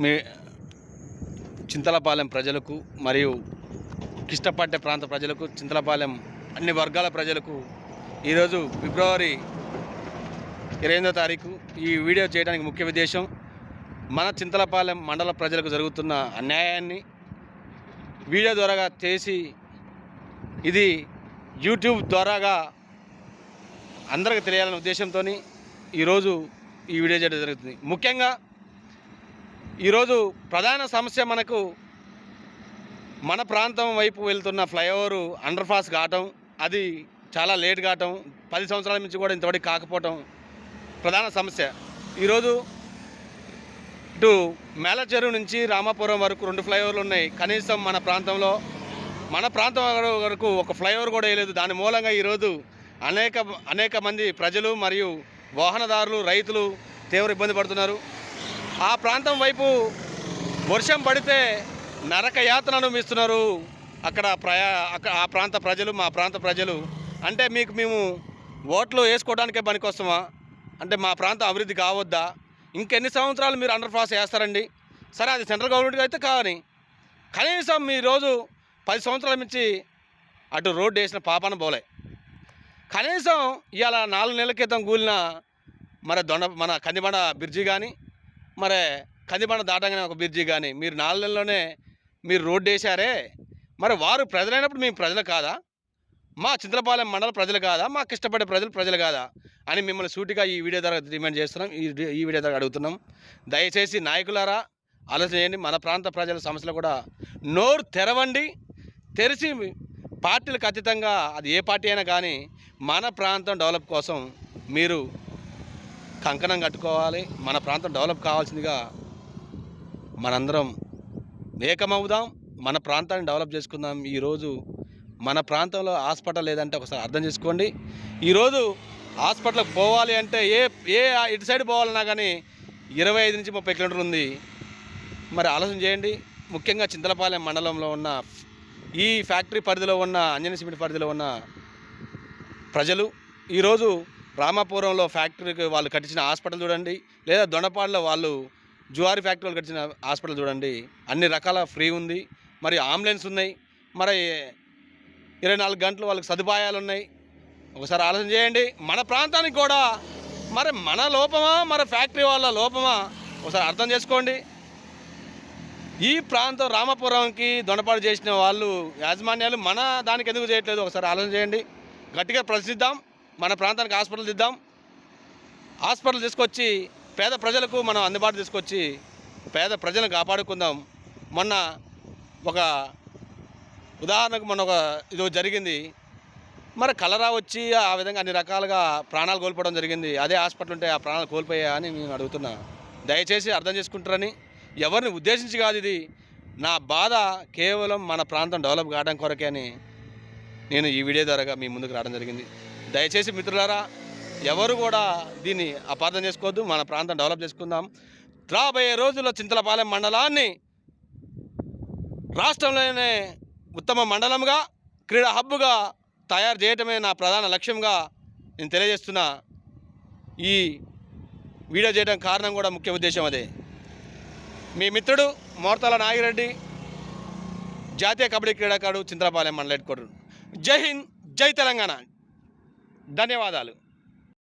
మే చింతలపాలెం ప్రజలకు మరియు కిష్టపట్టే ప్రాంత ప్రజలకు చింతలపాలెం అన్ని వర్గాల ప్రజలకు ఈరోజు ఫిబ్రవరి ఇరవై ఎనిమిదో తారీఖు ఈ వీడియో చేయడానికి ముఖ్య ఉద్దేశం మన చింతలపాలెం మండల ప్రజలకు జరుగుతున్న అన్యాయాన్ని వీడియో ద్వారాగా చేసి ఇది యూట్యూబ్ ద్వారాగా అందరికి తెలియాలనే ఉద్దేశంతో ఈరోజు ఈ వీడియో చేయడం జరుగుతుంది. ముఖ్యంగా ఈరోజు ప్రధాన సమస్య మనకు మన ప్రాంతం వైపు వెళ్తున్న ఫ్లైఓవర్ అండర్ పాస్ కావటం అది చాలా లేట్ కావటం పది సంవత్సరాల నుంచి కూడా ఇంతవరకు కాకపోవటం ప్రధాన సమస్య. ఈరోజు ఇటు మేలచెరువు నుంచి రామాపురం వరకు రెండు ఫ్లైఓవర్లు ఉన్నాయి. కనీసం మన ప్రాంతంలో మన ప్రాంతం వరకు ఒక ఫ్లైఓవర్ కూడా వేయలేదు. దాని మూలంగా ఈరోజు అనేక అనేక మంది ప్రజలు మరియు వాహనదారులు రైతులు తీవ్ర ఇబ్బంది పడుతున్నారు. ఆ ప్రాంతం వైపు వర్షం పడితే నరక యాతన అనుభవిస్తున్నారు అక్కడ ప్రయా అక్కడ ఆ ప్రాంత ప్రజలు మా ప్రాంత ప్రజలు. అంటే మీకు మేము ఓట్లు వేసుకోవడానికే పనికొస్తామా? అంటే మా ప్రాంతం అభివృద్ధి కావద్దా? ఇంకెన్ని సంవత్సరాలు మీరు అండర్ పాస్ చేస్తారండి? సరే అది సెంట్రల్ గవర్నమెంట్కి అయితే కావని కనీసం మీ రోజు పది సంవత్సరాల నుంచి అటు రోడ్డు వేసిన పాపాన పోలే కనీసం ఇవాళ నాలుగు నెలల క్రితం కూలిన మరి దొండ మన కందిబండ బ్రిడ్జి కానీ మరి కందిబండ దాటంగానే ఒక బ్రిడ్జి కానీ మీరు నాలుగు నెలల్లోనే మీరు రోడ్డు వేశారే. మరి వారు ప్రజలైనప్పుడు మేము ప్రజలు కాదా? మా చింతలపాలెం మండల ప్రజలు కాదా? మాకు ఇష్టపడే ప్రజలు ప్రజలు కాదా? అని మిమ్మల్ని సూటిగా ఈ వీడియో ద్వారా డిమాండ్ చేస్తున్నాం. ఈ ఈ వీడియో ద్వారా అడుగుతున్నాం. దయచేసి నాయకులారా ఆలోచన చేయండి. మన ప్రాంత ప్రజల సమస్యలు కూడా నోరు తెరవండి. తెరిచి పార్టీలకు అతీతంగా అది ఏ పార్టీ అయినా కానీ మన ప్రాంతం డెవలప్ కోసం మీరు కంకణం కట్టుకోవాలి. మన ప్రాంతం డెవలప్ కావాల్సిందిగా మనందరం ఏకమవుదాం. మన ప్రాంతాన్ని డెవలప్ చేసుకుందాం. ఈరోజు మన ప్రాంతంలో హాస్పిటల్ లేదంటే ఒకసారి అర్థం చేసుకోండి. ఈరోజు హాస్పిటల్కి పోవాలి అంటే ఏ ఏ ఇటు సైడ్ పోవాలన్నా కానీ ఇరవై ఐదు నుంచి ముప్పై కిలోమీటర్లు ఉంది. మరి ఆలోచన చేయండి. ముఖ్యంగా చింతలపాలెం మండలంలో ఉన్న ఈ ఫ్యాక్టరీ పరిధిలో ఉన్న అంజనీ సిమెంట్ పరిధిలో ఉన్న ప్రజలు ఈరోజు రామాపురంలో ఫ్యాక్టరీకి వాళ్ళు కట్టించిన హాస్పిటల్ చూడండి లేదా దొండపాడులో వాళ్ళు జువారి ఫ్యాక్టరీ వాళ్ళు కట్టించిన హాస్పిటల్ చూడండి అన్ని రకాల ఫ్రీ ఉంది. మరి అంబులెన్స్ ఉన్నాయి. మరి ఇరవై నాలుగు గంటలు వాళ్ళకి సదుపాయాలు ఉన్నాయి. ఒకసారి ఆలోచన చేయండి. మన ప్రాంతానికి కూడా మరి మన లోపమా మరి ఫ్యాక్టరీ వాళ్ళ లోపమా ఒకసారి అర్థం చేసుకోండి. ఈ ప్రాంతం రామపురంకి దొండపాడు చేసిన వాళ్ళు యాజమాన్యాలు మన దానికి ఎందుకు చేయట్లేదు? ఒకసారి ఆలోచన చేయండి. గట్టిగా ప్రశ్నిద్దాం. మన ప్రాంతానికి హాస్పిటల్ దిద్దాం. హాస్పిటల్ తీసుకొచ్చి పేద ప్రజలకు మనం అందుబాటు తీసుకొచ్చి పేద ప్రజలను కాపాడుకుందాం. మొన్న ఒక ఉదాహరణకు మొన్న ఒక ఇది జరిగింది. మరి కలరా వచ్చి ఆ విధంగా అన్ని రకాలుగా ప్రాణాలు కోల్పోవడం జరిగింది. అదే హాస్పిటల్ ఉంటే ఆ ప్రాణాలు కోల్పోయా అని నేను అడుగుతున్నా. దయచేసి అర్థం చేసుకుంటారని ఎవరిని ఉద్దేశించి కాదు ఇది. నా బాధ కేవలం మన ప్రాంతం డెవలప్ కావడం కొరకే అని నేను ఈ వీడియో ద్వారా మీ ముందుకు రావడం జరిగింది. దయచేసి మిత్రులారా ఎవరు కూడా దీన్ని అపార్థం చేసుకోవద్దు. మన ప్రాంతం డెవలప్ చేసుకుందాం. రాబోయే రోజుల్లో చింతలపాలెం మండలాన్ని రాష్ట్రంలోనే ఉత్తమ మండలంగా క్రీడా హబ్బుగా తయారు చేయటమే నా ప్రధాన లక్ష్యంగా నేను తెలియజేస్తున్న. ఈ వీడియో చేయడం కారణం కూడా ముఖ్య ఉద్దేశం అదే. మీ మిత్రుడు మోర్తాల నాగిరెడ్డి జాతీయ కబడ్డీ క్రీడాకారుడు చింతలపాలెం మండల హెడ్ క్వార్టర్. జై హింద్ జై తెలంగాణ. ధన్యవాదాలు.